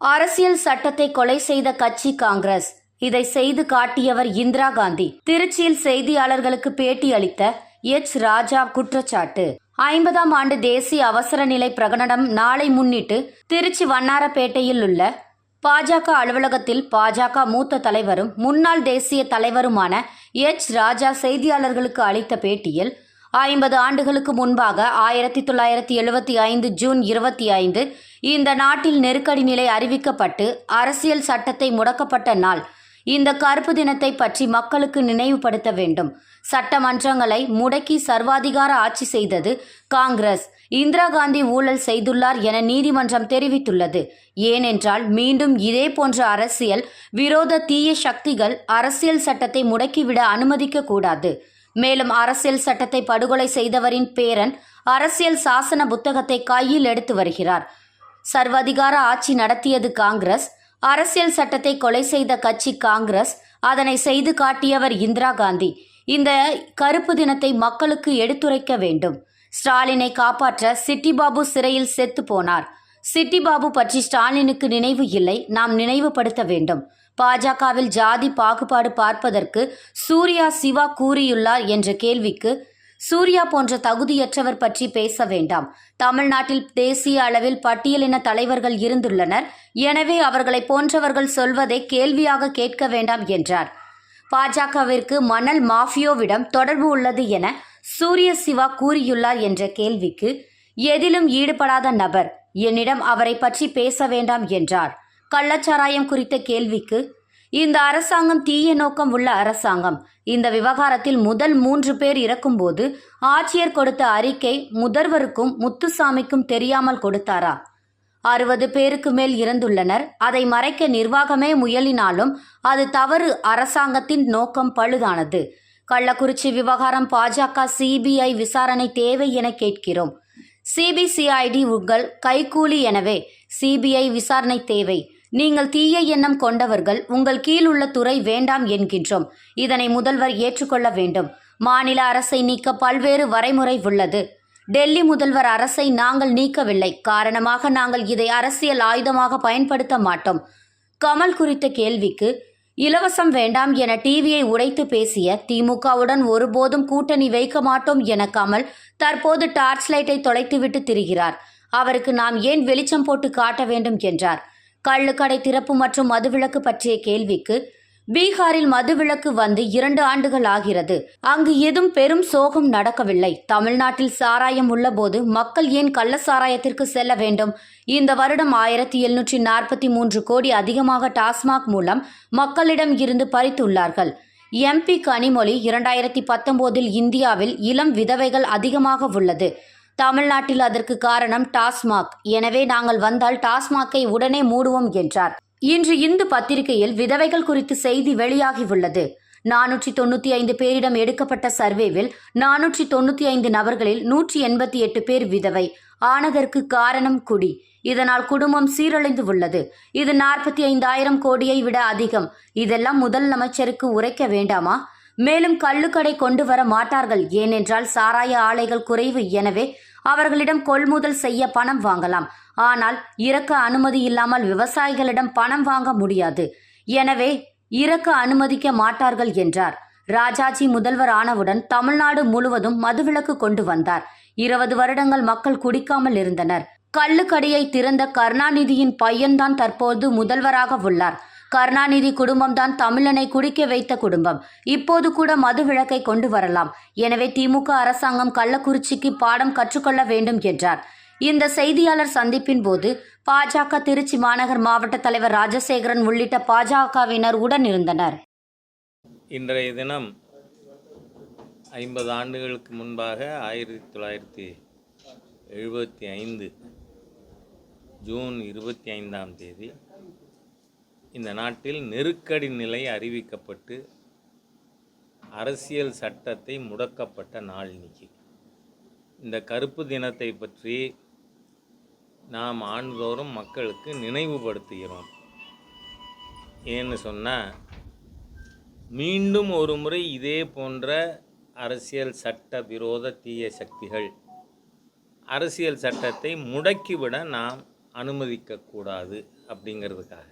அரசியல் சட்டத்தை கொலை செய்த கட்சி காங்கிரஸ். இதை செய்து காட்டியவர் இந்திரா காந்தி. திருச்சியில் செய்தியாளர்களுக்கு பேட்டி அளித்த எச். ராஜா குற்றச்சாட்டு. ஐம்பதாம் ஆண்டு தேசிய அவசர நிலை பிரகடனம் நாளை முன்னிட்டு திருச்சி வண்ணாரப்பேட்டையில் உள்ள பாஜக அலுவலகத்தில் பாஜக மூத்த தலைவரும் முன்னாள் தேசிய தலைவருமான எச். ராஜா செய்தியாளர்களுக்கு அளித்த பேட்டியில் ஐம்பது ஆண்டுகளுக்கு முன்பாக ஆயிரத்தி தொள்ளாயிரத்தி எழுபத்தி ஐந்து ஜூன் இருபத்தி ஐந்து இந்த நாட்டில் நெருக்கடி நிலை அறிவிக்கப்பட்டு அரசியல் சட்டத்தை முடக்கப்பட்ட நாள். இந்த கருப்பு தினத்தை பற்றி மக்களுக்கு நினைவுபடுத்த வேண்டும். சட்டமன்றங்களை முடக்கி சர்வாதிகார ஆட்சி செய்தது காங்கிரஸ். இந்திரா காந்தி ஊழல் செய்துள்ளார் என நீதிமன்றம் தெரிவித்துள்ளது. ஏனென்றால் மீண்டும் இதே போன்ற அரசியல் விரோத தீய சக்திகள் அரசியல் சட்டத்தை முடக்கிவிட அனுமதிக்க கூடாது. மேலும் அரசியல் சட்டத்தை படுகொலை செய்தவரின் பேரன் அரசியல் சாசன புத்தகத்தை கையில் எடுத்து வருகிறார். சர்வாதிகார ஆட்சி நடத்தியது காங்கிரஸ். அரசியல் சட்டத்தை கொலை செய்த கட்சி காங்கிரஸ். அதனை செய்து காட்டியவர் இந்திரா காந்தி. இந்த கருப்பு தினத்தை மக்களுக்கு எடுத்துரைக்க வேண்டும். ஸ்டாலினை காப்பாற்ற சிட்டிபாபு சிறையில் செத்து போனார். சிட்டிபாபு பற்றி ஸ்டாலினுக்கு நினைவு இல்லை. நாம் நினைவுபடுத்த வேண்டும். பாஜகவில் ஜாதி பாகுபாடு பார்ப்பதற்கு சூர்யா சிவா கூறியுள்ளார் என்ற கேள்விக்கு சூர்யா போன்ற தகுதியற்றவர் பற்றி பேச வேண்டாம். தமிழ்நாட்டில் தேசிய அளவில் பட்டியலின தலைவர்கள் இருந்துள்ளனர். எனவே அவர்களை போன்றவர்கள் சொல்வதை கேள்வியாக கேட்க வேண்டாம் என்றார். பாஜகவிற்கு மணல் மாஃபியோவிடம் தொடர்பு உள்ளது என சூரிய சிவா கூறியுள்ளார் என்ற கேள்விக்கு எதிலும் ஈடுபடாத நபர் என்னிடம் அவரை பற்றி பேச வேண்டாம் என்றார். கள்ளச்சாராயம் குறித்த கேள்விக்கு இந்த அரசாங்கம் தீய நோக்கம் உள்ள அரசாங்கம். இந்த விவகாரத்தில் முதல் மூன்று பேர் இறக்கும்போது ஆட்சியர் கொடுத்த அறிக்கை முதல்வருக்கும் முத்துசாமிக்கும் தெரியாமல் கொடுத்தாரா? அறுபது பேருக்கு மேல் இறந்துள்ளனர். அதை மறைக்க நிர்வாகமே முயலினாலும் அது தவறு. அரசாங்கத்தின் நோக்கம் பழுதானது. கள்ளக்குறிச்சி விவகாரம் பாஜக சிபிஐ விசாரணை தேவை என கேட்கிறோம். சிபிசிஐடி உங்கள் கைக்கூலி எனவே சிபிஐ விசாரணை தேவை. நீங்கள் தீய எண்ணம் கொண்டவர்கள் உங்கள் கீழ் உள்ள துறை வேண்டாம் என்கின்றோம். இதனை முதல்வர் ஏற்றுக்கொள்ள வேண்டும். மாநில அரசை நீக்க பல்வேறு வரைமுறை உள்ளது. டெல்லி முதல்வர் அரசை நாங்கள் நீக்கவில்லை. காரணமாக நாங்கள் இதை அரசியல் ஆயுதமாக பயன்படுத்த மாட்டோம். கமல் குறித்த கேள்விக்கு இலவசம் வேண்டாம் என டிவியை உடைத்து பேசிய திமுகவுடன் ஒருபோதும் கூட்டணி வைக்க மாட்டோம் என கமல் தற்போது டார்ச் லைட்டை தொலைத்துவிட்டு திரிகிறார். அவருக்கு நாம் ஏன் வெளிச்சம் போட்டு காட்ட வேண்டும் என்றார். கள்ளுக்கடை திறப்பு மற்றும் மதுவிலக்கு பற்றிய கேள்விக்கு பீகாரில் மதுவிலக்கு வந்து இரண்டு ஆண்டுகள் ஆகிறது. அங்கு எதும் பெரும் சோகம் நடக்கவில்லை. தமிழ்நாட்டில் சாராயம் உள்ளபோது மக்கள் ஏன் கள்ள சாராயத்திற்கு செல்ல வேண்டும்? இந்த வருடம் ஆயிரத்தி எழுநூற்றி நாற்பத்தி மூன்று கோடி அதிகமாக டாஸ்மாக் மூலம் மக்களிடம் இருந்து பறித்துள்ளார்கள். எம்பி கனிமொழி இரண்டாயிரத்தி பத்தொன்பதில் இந்தியாவில் இளம் விதவைகள் அதிகமாக உள்ளது. தமிழ்நாட்டில் அதற்கு காரணம் டாஸ்மாக். எனவே நாங்கள் வந்தால் டாஸ்மாக்கை உடனே மூடுவோம் என்றார். இன்று இந்து பத்திரிகையில் விதவைகள் குறித்து செய்தி வெளியாகியுள்ளது. நானூற்றி தொண்ணூற்றி ஐந்து பேரிடம் எடுக்கப்பட்ட சர்வேவில் நானூற்றி தொண்ணூற்றி ஐந்து நபர்களில் நூற்றி எண்பத்தி எட்டு பேர் விதவை. ஆனதற்கு காரணம் குடி. இதனால் குடும்பம் சீரழிந்து உள்ளது. இது நாற்பத்தி ஐந்தாயிரம் கோடியை விட அதிகம். இதெல்லாம் முதல் அமைச்சருக்கு உரைக்க வேண்டாமா? மேலும் கள்ளுக்கடை கொண்டு வர மாட்டார்கள். ஏனென்றால் சாராய ஆலைகள் குறைவு. எனவே அவர்களிடம் கொள்முதல் செய்ய பணம் வாங்கலாம். ஆனால் இறக்க அனுமதி இல்லாமல் விவசாயிகளிடம் பணம் வாங்க முடியாது. எனவே இறக்க அனுமதிக்க மாட்டார்கள் என்றார். ராஜாஜி முதல்வர் ஆனவுடன் தமிழ்நாடு முழுவதும் மதுவிலக்கு கொண்டு வந்தார். இருபது வருடங்கள் மக்கள் குடிக்காமல் இருந்தனர். கள்ளுக்கடியை திறந்த கருணாநிதியின் பையன்தான் தற்போது முதல்வராக உள்ளார். கருணாநிதி குடும்பம்தான் தமிழனை குடிக்க வைத்த குடும்பம். இப்போது கூட மது விளக்கை கொண்டு வரலாம். எனவே திமுக அரசாங்கம் கள்ளக்குறிச்சிக்கு பாடம் கற்றுக்கொள்ள வேண்டும் என்றார். இந்த செய்தியாளர் சந்திப்பின் போது பாஜக திருச்சி மாநகர் மாவட்ட தலைவர் ராஜசேகரன் உள்ளிட்ட பாஜகவினர் உடன் இருந்தனர். இன்றைய தினம் ஐம்பது ஆண்டுகளுக்கு முன்பாக ஆயிரத்தி தொள்ளாயிரத்தி எழுபத்தி ஐந்து ஜூன் இருபத்தி ஐந்தாம் தேதி இந்த நாட்டில் நெருக்கடி நிலை அறிவிக்கப்பட்டு அரசியல் சட்டத்தை முடக்கப்பட்ட நாள் இன்னைக்கு. இந்த கருப்பு தினத்தை பற்றி நாம் ஆண்டுதோறும் மக்களுக்கு நினைவுபடுத்துகிறோம். ஏன்னு சொன்னால் மீண்டும் ஒரு முறை இதே போன்ற அரசியல் சட்ட விரோத தீய சக்திகள் அரசியல் சட்டத்தை முடக்கிவிட நாம் அனுமதிக்கக்கூடாது அப்படிங்கிறதுக்காக.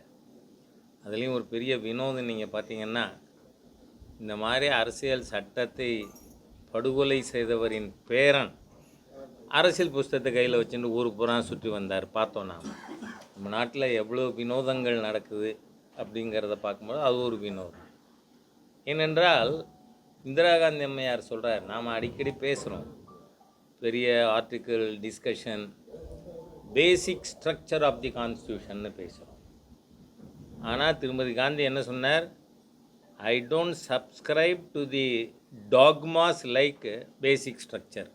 அதுலேயும் ஒரு பெரிய வினோதம் நீங்கள் பார்த்தீங்கன்னா இந்த மாதிரி அரசியல் சட்டத்தை படுகொலை செய்தவரின் பேரன் அரசியல் புஸ்தகத்தை கையில் வச்சுட்டு ஊர் புறா சுற்றி வந்தார். பார்த்தோம் நாம். நம்ம நாட்டில் எவ்வளோ வினோதங்கள் நடக்குது அப்படிங்கிறத பார்க்கும்போது அது ஒரு வினோதம். ஏனென்றால் இந்திரா காந்தி அம்மையார் சொல்கிறார் நாம் அடிக்கடி பேசுகிறோம் பெரிய article discussion basic structure of the கான்ஸ்டியூஷன்னு பேசுகிறோம் ஆனால் திருமதி காந்தி என்ன சொன்னார்? I don't subscribe to the dogmas like basic structure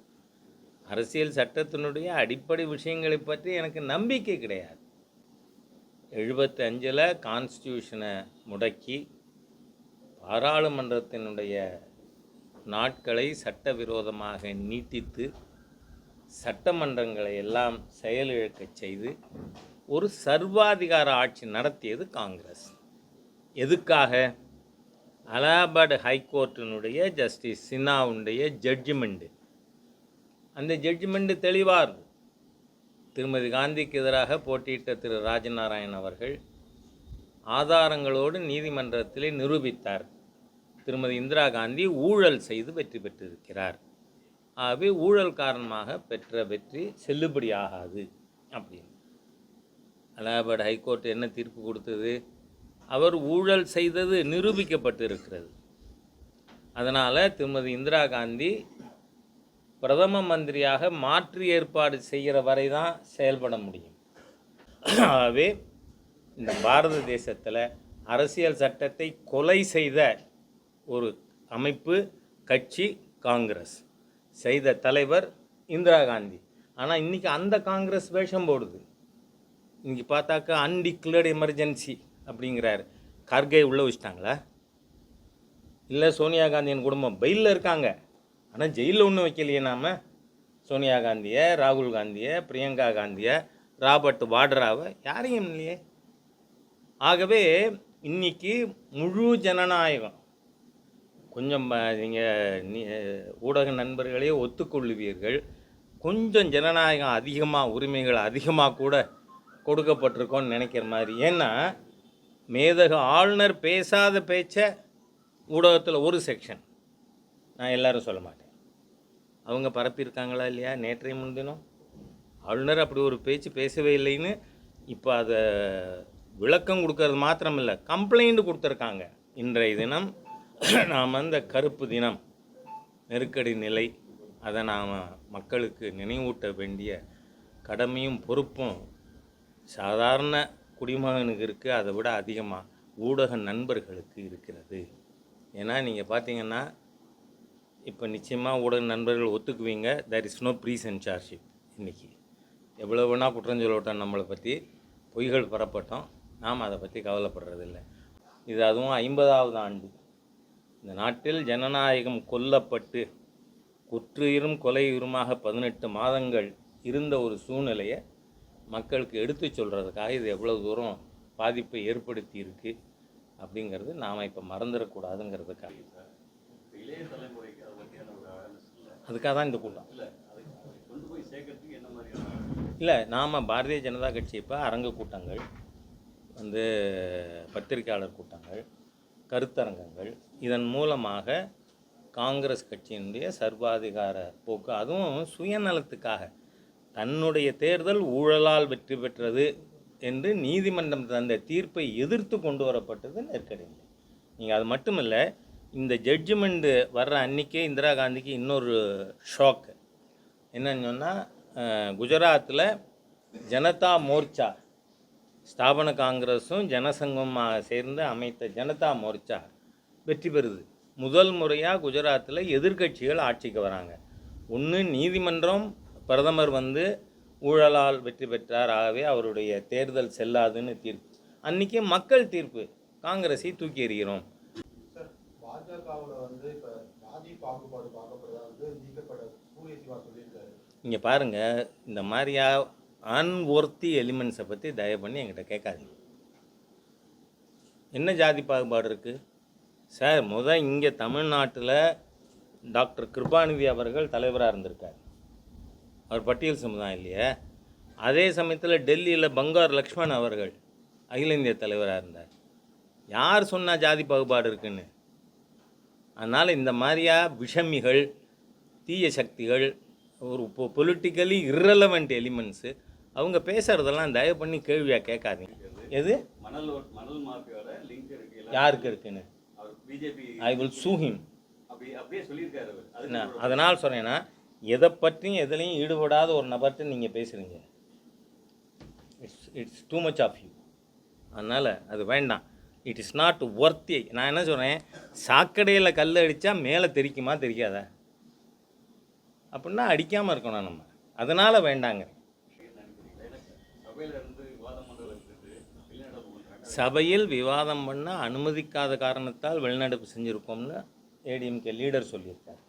அரசியல் சட்டத்தினுடைய அடிப்படை விஷயங்களை பற்றி எனக்கு நம்பிக்கை கிடையாது. எழுபத்தஞ்சில் கான்ஸ்டியூஷனை முடக்கி பாராளுமன்றத்தினுடைய நாட்களை சட்டவிரோதமாக நீட்டித்து சட்டமன்றங்களை எல்லாம் செயலிழக்கச் செய்து ஒரு சர்வாதிகார ஆட்சி நடத்தியது காங்கிரஸ். எதுக்காக? அலகாபாத் ஹைகோர்ட்டினுடைய ஜஸ்டிஸ் சின்னாவுடைய ஜட்ஜ்மெண்ட்டு அந்த ஜட்ஜ்மெண்ட்டு தெளிவாக இருக்கும் திருமதி காந்திக்கு எதிராக போட்டியிட்ட திரு ராஜநாராயண் அவர்கள் ஆதாரங்களோடு நீதிமன்றத்திலே நிரூபித்தார். திருமதி இந்திரா காந்தி ஊழல் செய்து வெற்றி பெற்றிருக்கிறார். ஆகவே ஊழல் காரணமாக பெற்ற வெற்றி செல்லுபடியாகாது அப்படின்னு. அலகாபாத் ஹைகோர்ட் என்ன தீர்ப்பு கொடுத்தது? அவர் ஊழல் செய்தது நிரூபிக்கப்பட்டு இருக்கிறது அதனால் திருமதி இந்திரா காந்தி பிரதம மந்திரியாக மாற்று ஏற்பாடு செய்கிற வரை தான் செயல்பட முடியும். ஆகவே இந்த பாரத தேசத்தில் அரசியல் சட்டத்தை கொலை செய்த ஒரு அமைப்பு கட்சி காங்கிரஸ் செய்த தலைவர் இந்திரா காந்தி. ஆனால் இன்றைக்கி அந்த காங்கிரஸ் வேஷம் போடுது. இங்கே பார்த்தாக்கா அன்டிக்ளேர்டு எமர்ஜென்சி அப்படிங்கிறாரு. கார்கே உள்ளே வச்சிட்டாங்களா? இல்லை சோனியா காந்தியின் குடும்பம் பெயிலில் இருக்காங்க. ஆனால் ஜெயிலில் ஒன்றும் வைக்கலையே நாம். சோனியா காந்தியை ராகுல் காந்தியை பிரியங்கா காந்தியை ராபர்ட் வாட்ராவை யாரையும் இல்லையே. ஆகவே இன்றைக்கி முழு ஜனநாயகம். கொஞ்சம் நீங்கள் ஊடக நண்பர்களே ஒத்துக்கொள்ளுவீர்கள். கொஞ்சம் ஜனநாயகம் அதிகமாக உரிமைகள் அதிகமாக கூட கொடுக்கப்பட்டிருக்கோன்னு நினைக்கிற மாதிரி. ஏன்னா மேதக ஆளுநர் பேசாத பேச்சை ஊடகத்தில் ஒரு செக்ஷன் நான் எல்லாரும் சொல்ல மாட்டேன். அவங்க பரப்பியிருக்காங்களா இல்லையா? நேற்றைய முன்தினம். ஆளுநர் அப்படி ஒரு பேச்சு பேசவே இல்லைன்னு இப்போ அதை விளக்கம் கொடுக்கறது மாத்திரமில்லை கம்ப்ளைண்ட் கொடுத்துருக்காங்க. இன்றைய தினம் நாம் அந்த கருப்பு தினம் நெருக்கடி நிலை அதை நாம் மக்களுக்கு நினைவூட்ட வேண்டிய கடமையும் பொறுப்பும் சாதாரண குடிமகனுக்கு இருக்குது அதை விட அதிகமாக ஊடக நண்பர்களுக்கு இருக்கிறது. ஏன்னா நீங்கள் பார்த்தீங்கன்னா இப்போ நிச்சயமாக ஊடக நண்பர்கள் ஒத்துக்குவீங்க. There is no free censorship இன்றைக்கி எவ்வளோ வேணால் குற்றம் நம்மளை பற்றி பொய்கள் பரப்பட்டோம். நாம் அதை பற்றி கவலைப்படுறதில்ல. இது அதுவும் ஐம்பதாவது ஆண்டு. இந்த நாட்டில் ஜனநாயகம் கொல்லப்பட்டு குற்றுயிரும் கொலையுருமாக பதினெட்டு மாதங்கள் இருந்த ஒரு சூழ்நிலையை மக்களுக்கு எடுத்து சொல்கிறதுக்காக இது எவ்வளோ தூரம் பாதிப்பை ஏற்படுத்தி இருக்கு அப்படிங்கிறது நாம் இப்போ மறந்துடக்கூடாதுங்கிறதுக்காக. அதுக்காக தான் இந்த கூட்டம். இல்லை நாம் பாரதிய ஜனதா கட்சி இப்போ அரங்கு கூட்டங்கள் வந்து பத்திரிக்கையாளர் கூட்டங்கள் கருத்தரங்கங்கள் இதன் மூலமாக காங்கிரஸ் கட்சியினுடைய சர்வாதிகார போக்கு அதுவும் சுயநலத்துக்காக. தன்னுடைய தேர்தல் ஊழலால் வெற்றி பெற்றது என்று நீதிமன்றம் தந்த தீர்ப்பை எதிர்த்து கொண்டு வரப்பட்டது நெருக்கடி நீங்கள் அது மட்டும் இல்லை இந்த ஜட்ஜ்மெண்ட்டு வர்ற அன்றைக்கே இந்திரா காந்திக்கு இன்னொரு ஷாக்கு என்னன்னு சொன்னால் குஜராத்தில் ஜனதா மோர்ச்சா ஸ்தாபன காங்கிரஸும் ஜனசங்கமாக சேர்ந்து அமைத்த ஜனதா மோர்ச்சா வெற்றி பெறுது. முதல் முறையாக குஜராத்தில் எதிர்க்கட்சிகள் ஆட்சிக்கு வராங்க. ஒன்று நீதிமன்றம் பிரதமர் வந்து ஊழலால் வெற்றி பெற்றார் ஆகவே அவருடைய தேர்தல் செல்லாதுன்னு தீர்ப்பு. அன்றைக்கி மக்கள் தீர்ப்பு. காங்கிரஸை தூக்கி எறிகிறோம். இங்கே பாருங்கள் இந்த மாதிரியா அன்ஒர்த்தி எலிமெண்ட்ஸை பற்றி தயவு பண்ணி என்கிட்ட கேட்காதீங்க. என்ன ஜாதி பாகுபாடு இருக்குது சார் முத இங்கே தமிழ்நாட்டில் டாக்டர் கிருபாநிதி அவர்கள் தலைவராக இருந்திருக்கார். அவர் பட்டியல் சமுதாயம் இல்லையே? அதே சமயத்தில் டெல்லியில் பங்கார் லக்ஷ்மண் அவர்கள் அகில இந்திய தலைவராக இருந்தார். யார் சொன்னா ஜாதி பாகுபாடு இருக்குன்னு? அதனால் இந்த மாதிரியா விஷமிகள் தீய சக்திகள் ஒரு பொலிட்டிக்கலி irrelevant எலிமெண்ட்ஸு அவங்க பேசுகிறதெல்லாம் தயவு பண்ணி கேள்வியாக கேட்காதீங்க. எது? மணல் மணல் மாஃபியோட லிங்க் இருக்கு எல்லாம் யாருக்கு இருக்குன்னு? BJP I will sue him. அப்படி அப்படியே சொல்லியிருக்காரு அதனால் சொன்னேன்னா எதை பற்றியும் எதுலையும் ஈடுபடாத ஒரு நபர்கிட்ட நீங்கள் பேசுகிறீங்க it's it's too much of you அதனால் அது வேண்டாம். இட் இஸ் நாட் ஒர்த்தி நான் என்ன சொல்கிறேன் சாக்கடையில் கல் அடித்தா மேலே தெரிக்குமா தெரியாதா அப்படின்னா அடிக்காமல் இருக்கணும் நம்ம. அதனால் வேண்டாங்க. சபையில் விவாதம் பண்ண அனுமதிக்காத காரணத்தால் வெளிநடப்பு செஞ்சுருக்கோம்னு ஏடிஎம்கே லீடர் சொல்லியிருக்கார்.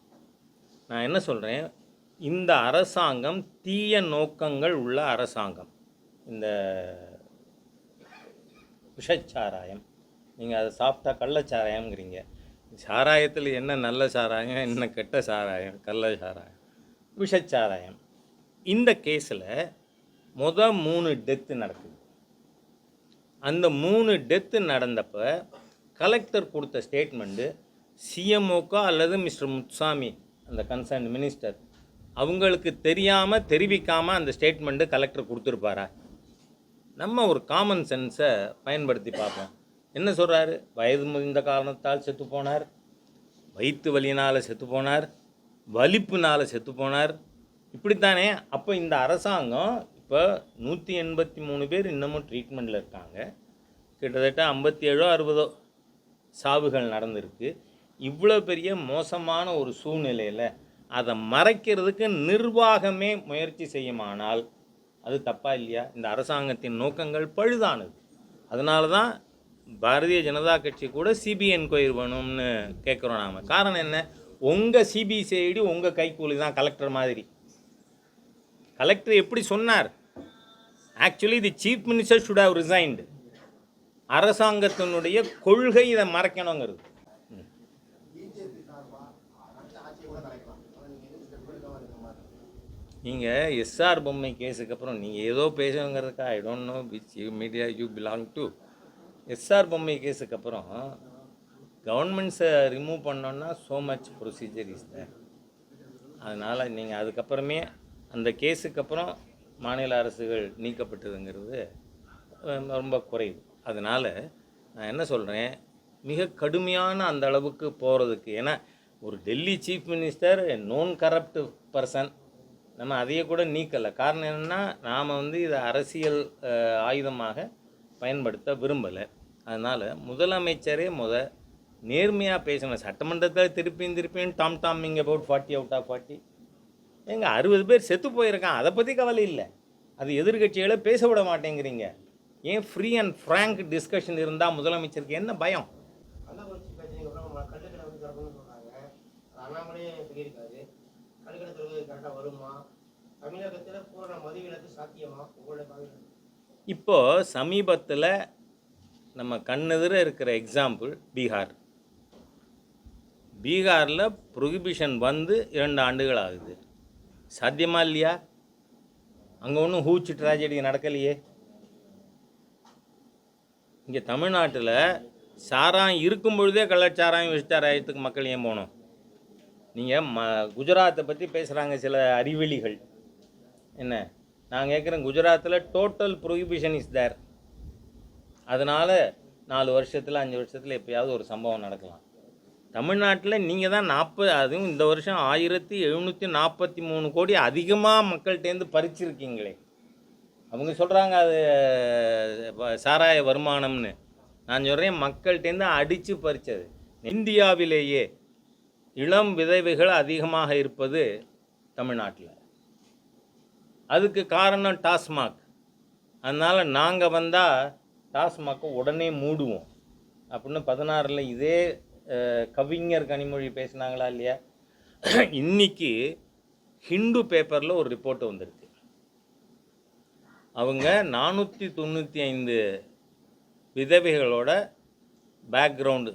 நான் என்ன சொல்கிறேன் இந்த அரசாங்கம் தீய நோக்கங்கள் உள்ள அரசாங்கம். இந்த விஷச்சாராயம். நீங்கள் அதை சாப்பிட்டா கள்ளச்சாராயம்ங்கிறீங்க சாராயத்தில் என்ன நல்ல சாராயம் என்ன கெட்ட சாராயம்? கள்ள சாராயம். விஷச்சாராயம். இந்த கேஸில் முத மூணு டெத்து நடக்குது. அந்த மூணு டெத்து நடந்தப்ப கலெக்டர் கொடுத்த ஸ்டேட்மெண்ட்டு சிஎம்ஓக்கோ அல்லது மிஸ்டர் முத்துசாமி அந்த கன்சர்ன் மினிஸ்டர் அவங்களுக்கு தெரியாமல் தெரிவிக்காமல் அந்த ஸ்டேட்மெண்ட்டு கலெக்டர் கொடுத்துருப்பாரா? நம்ம ஒரு காமன் சென்ஸை பயன்படுத்தி பார்ப்போம். என்ன சொல்கிறாரு வயது முதிர்ந்த காரணத்தால் செத்து போனார். வயிற்று வலியினால் செத்து போனார். வலிப்புனால் செத்து போனார். இப்படித்தானே? அப்போ இந்த அரசாங்கம் இப்போ நூற்றி எண்பத்தி மூணு பேர் இன்னமும் ட்ரீட்மெண்ட்டில் இருக்காங்க. கிட்டத்தட்ட ஐம்பத்தி ஏழோ அறுபதோ சாவுகள் நடந்திருக்கு. இவ்வளோ பெரிய மோசமான ஒரு சூழ்நிலையில் அதை மறைக்கிறதுக்கு நிர்வாகமே முயற்சி செய்யுமானால் அது தப்பா இல்லையா? இந்த அரசாங்கத்தின் நோக்கங்கள் பழுதானது. அதனால தான் பாரதிய ஜனதா கட்சி கூட சிபிஐ என்கொயரி வேணும்னு கேட்குறோம் நாம். காரணம் என்ன? உங்கள் சிபிசிஐடி உங்கள் கைக்கூலி தான் கலெக்டர் மாதிரி. கலெக்டர் எப்படி சொன்னார்? Actually the chief minister should have resigned அரசாங்கத்தினுடைய கொள்கை இதை மறைக்கணுங்கிறது ம். பிஜேபி சார்பா அடுத்த ஆட்சியை கூட கலைக்கலாம் ஆனால் நீங்கள் எதுவும் ஸ்டெப் எடுக்காம இருக்க மாதிரி நீங்கள் எஸ்ஆர் பொம்மை கேஸுக்கு அப்புறம் நீங்கள் ஏதோ பேசுங்கிறதுக்கா I don't know which media you belong to S R Bommai கேஸுக்கு அப்புறம் கவர்மெண்ட்ஸை ரிமூவ் பண்ணோன்னா so much procedure is there அதனால் நீங்கள் அதுக்கப்புறமே அந்த கேஸுக்கு அப்புறம் மாநில அரசுகள் நீக்கப்பட்டதுங்கிறது ரொம்ப குறைவு. அதனால் நான் என்ன சொல்கிறேன் மிக கடுமையான அந்த அளவுக்கு போகிறதுக்கு ஏன்னா ஒரு Delhi chief minister known corrupt person நம்ம அதையே கூட நீக்கலை. காரணம் என்னென்னா நாம் வந்து இதை அரசியல் ஆயுதமாக பயன்படுத்த விரும்பலை. அதனால் முதலமைச்சரே முத நேர்மையாக பேசணும் சட்டமன்றத்தில் திருப்பியும் திருப்பியும் tom tomming about forty out of forty. ஏங்க அறுபது பேர் செத்து போயிருக்கான். அதை பற்றி கவலை இல்லை. அது எதிர்கட்சிகளை பேச விட மாட்டேங்கிறீங்க. ஏன் ஃப்ரீ அண்ட் ஃப்ராங்க் டிஸ்கஷன் இருந்தால் முதலமைச்சருக்கு என்ன பயம்? அண்ணாமலையே சொல்லியிருக்காரு. வருமா? தமிழகத்தில் பூரண மதுவிலக்கு சாத்தியமா? உங்களுடைய பார்வையில் இப்போது சமீபத்தில் நம்ம கண்ணெதிர இருக்கிற எக்ஸாம்பிள் பீகார். பீகாரில் ப்ரொஹிபிஷன் வந்து இரண்டு ஆண்டுகள் ஆகுது. சாத்தியமா இல்லையா? அங்கே ஒன்றும் ஹூச்சு ட்ராஜடி நடக்கலையே. இங்கே தமிழ்நாட்டில் சாராயம் இருக்கும் பொழுதே கள்ளச்சாராயம் விஷச்சாராயத்துக்கு மக்கள் ஏன் போகணும்? நீங்கள் ம குஜராத்தை பற்றி பேசுகிறாங்க சில அறிவெளிகள். என்ன? நான் கேட்குறேன் குஜராத்தில் டோட்டல் ப்ரொஹிபிஷன் இஸ் தேர் அதனால் நாலு வருஷத்தில் அஞ்சு வருஷத்தில் எப்பயாவது ஒரு சம்பவம் நடக்கலாம். தமிழ்நாட்டில் நீங்கள் தான் நாற்பது அதுவும் இந்த வருஷம் ஆயிரத்தி எழுநூற்றி நாற்பத்தி மூணு கோடி அதிகமாக மக்கள்கிட்டேருந்து பறிச்சிருக்கீங்களே. அவங்க சொல்கிறாங்க அது சாராய வருமானம்னு. நான் சொல்கிறேன் மக்கள்கிட்டேருந்து அடித்து பறிச்சது. இந்தியாவிலேயே இளம் விதவைகள் அதிகமாக இருப்பது தமிழ்நாட்டில். அதுக்கு காரணம் டாஸ்மாக். அதனால் நாங்கள் வந்தால் டாஸ்மாக்கை உடனே மூடுவோம். அப்படின்னு பதினாறில் இதே கவிஞர் கனிமொழி பேசினாங்களா இல்லையா? இன்னைக்கு ஹிந்து பேப்பரில் ஒரு ரிப்போர்ட் வந்திருக்கு அவங்க நானூற்றி தொண்ணூற்றி ஐந்து விதவைகளோட பேக்ரவுண்டு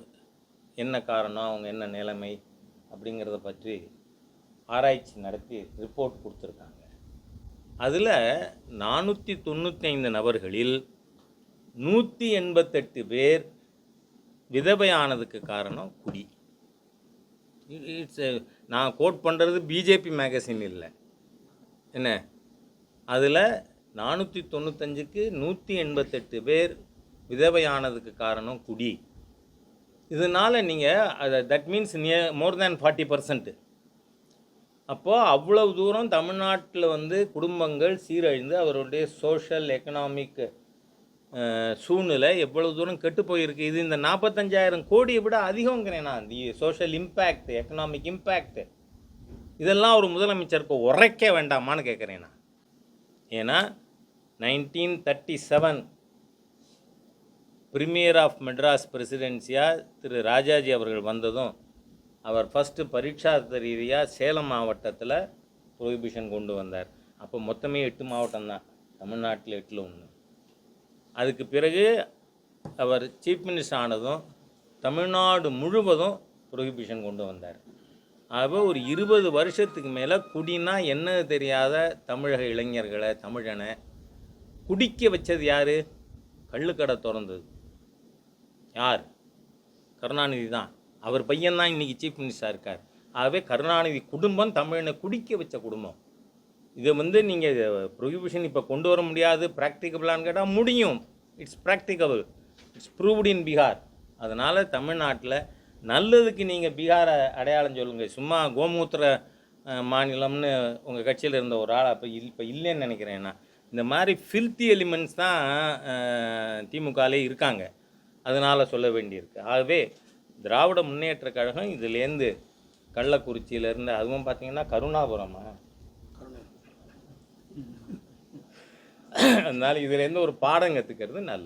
என்ன காரணம் அவங்க என்ன நிலைமை அப்படிங்கிறத பற்றி ஆராய்ச்சி நடத்தி ரிப்போர்ட் கொடுத்துருக்காங்க. அதில் நானூற்றி தொண்ணூத்தைந்து நபர்களில் நூற்றி எண்பத்தெட்டு பேர் விதவையானதுக்கு காரணம் குடி. இட்ஸ் நான் கோட் பண்ணுறது பிஜேபி மேகசின் இல்லை. என்ன? அதில் நானூற்றி தொண்ணூத்தஞ்சுக்கு நூற்றி எண்பத்தெட்டு பேர் விதவையானதுக்கு காரணம் குடி. இதனால் நீங்கள் அதை that means near more than forty percent அப்போது அவ்வளவு தூரம் தமிழ்நாட்டில் வந்து குடும்பங்கள் சீரழிந்து அவருடைய சோஷியல் எக்கனாமிக் சூழ்நிலை எவ்வளவு தூரம் கெட்டு போயிருக்கு. இது இந்த நாற்பத்தஞ்சாயிரம் கோடியை விட அதிகங்கிறேன் நான். The social impact economic impact இதெல்லாம் ஒரு முதலமைச்சருக்கு உரைக்க வேண்டாமான்னு கேட்குறேன் நான். ஏன்னா nineteen thirty seven premier of Madras பிரசிடென்சியாக திரு ராஜாஜி அவர்கள் வந்ததும் அவர் ஃபஸ்ட்டு பரீட்சார்த்த ரீதியாக சேலம் மாவட்டத்தில் ப்ரொஹிபிஷன் கொண்டு வந்தார். அப்போ மொத்தமே எட்டு மாவட்டம் தான். தமிழ்நாட்டில் எட்டில் ஒன்று அதுக்கு பிறகு அவர் சீஃப் மினிஸ்டர் ஆனதும் தமிழ்நாடு முழுவதும் ப்ரொஹிபிஷன் கொண்டு வந்தார். ஆக ஒரு இருபது வருஷத்துக்கு மேலே குடினா என்ன தெரியாத தமிழக இளைஞர்களை தமிழனை குடிக்க வச்சது யார்? கள்ளுக்கடை திறந்தது. யார்? கருணாநிதி தான். அவர் பையன் தான் இன்றைக்கி சீஃப் மினிஸ்டராக இருக்கார். ஆகவே கருணாநிதி குடும்பம் தமிழனை குடிக்க வச்ச குடும்பம். இதை வந்து நீங்கள் ப்ரொஹிபிஷன் இப்போ கொண்டு வர முடியாது ப்ராக்டிகபிளான்னு கேட்டால் முடியும். It's practicable it's proved in Bihar அதனால் தமிழ்நாட்டில் நல்லதுக்கு நீங்கள் பீகாரை அடையாளம் சொல்லுங்கள் சும்மா கோமூத்திர மாநிலம்னு உங்கள் கட்சியில் இருந்த ஒரு ஆள் அப்போ இல் இப்போ இல்லைன்னு நினைக்கிறேன் நான். இந்த மாதிரி ஃபில்த்தி எலிமெண்ட்ஸ் தான் திமுகவிலே இருக்காங்க. அதனால் சொல்ல வேண்டியிருக்கு. ஆகவே திராவிட முன்னேற்ற கழகம் இதுலேருந்து கள்ளக்குறிச்சியிலேருந்து அதுவும் பார்த்தீங்கன்னா கருணாபுரமா? அதனால இதுலேருந்து ஒரு பாடம் கற்றுக்கிறது நல்லது.